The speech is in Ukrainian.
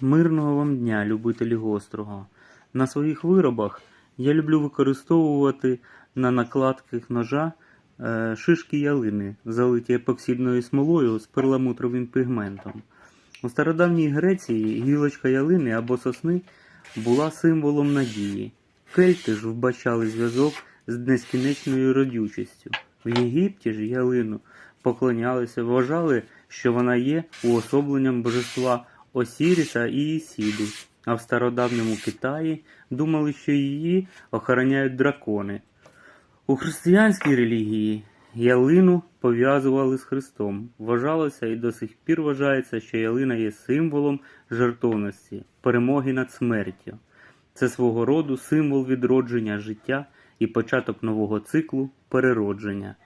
Мирного вам дня, любителі гострого. На своїх виробах я люблю використовувати на накладках ножа е, шишки ялини, залиті епоксидною смолою з перламутровим пігментом. У стародавній Греції гілочка ялини або сосни була символом надії. Кельти ж вбачали зв'язок з безкінечною родючістю. В Єгипті ж ялину поклонялися, вважали, що вона є уособленням божества Осіріса і Ісіду, а в стародавньому Китаї думали, що її охороняють дракони. У християнській релігії ялину пов'язували з Христом. Вважалося і до сих пір вважається, що ялина є символом жертовності, перемоги над смертю. Це свого роду символ відродження життя і початок нового циклу переродження.